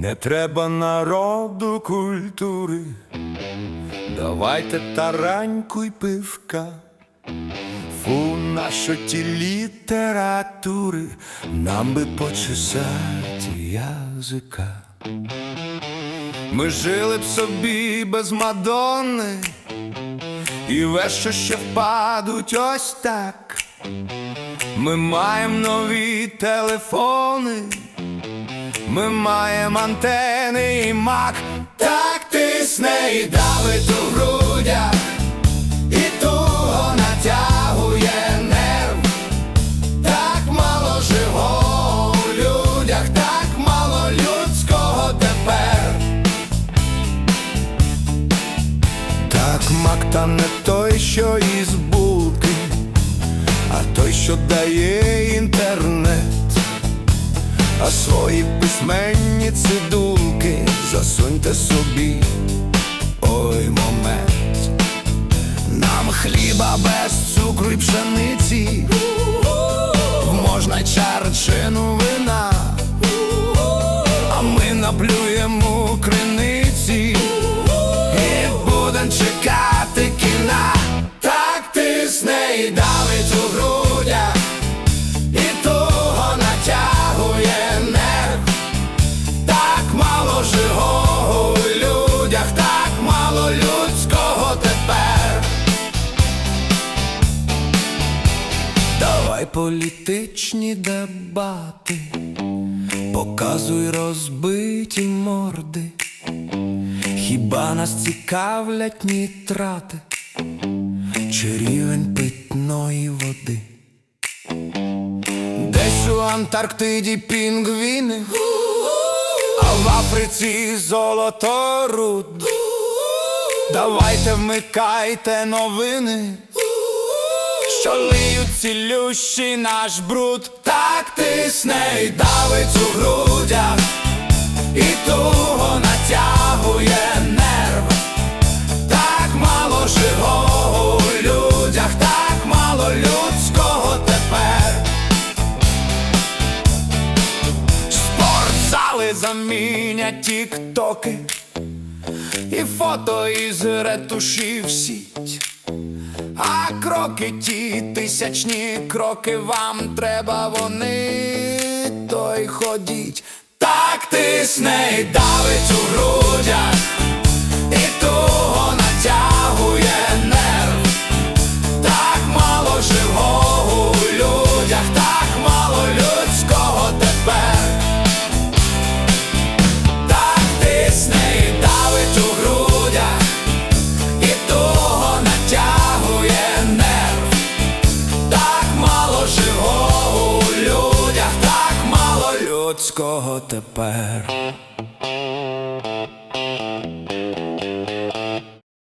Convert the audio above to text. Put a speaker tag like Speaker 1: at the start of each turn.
Speaker 1: Не треба народу культури, давайте тараньку й пивка. Фу, нащо ті літератури, нам би почесати язика. Ми жили б собі без Мадонни, і вещо ще впадуть ось так. Ми маємо нові телефони, ми маємо антени і мак. Так тисне і давить у грудях, і туго натягує нерв. Так мало живого у людях, так мало людського тепер. Так мак та не той, що із булки, а той, що дає інтернет, свої письменні цидулки засуньте собі. Ой, момент. Нам хліба без цукру і пшениці, можна чарчину вина, а ми наплюємо у політичні дебати, показуй розбиті морди. Хіба нас цікавлять нітрати чи рівень питної води? Десь у Антарктиді пінгвіни, а в Африці золоторуд. Давайте вмикайте новини, що лиють цілющий наш бруд. Так тисне і давить у грудях, і туго натягує нерв. Так мало живого у людях, так мало людського тепер. Спортзали замінять тіктоки і фото із ретуші в сіть. Кроки ті тисячні кроки вам треба, вони то й ходіть. Так тисне і давить у грудях, і туго близького тепер.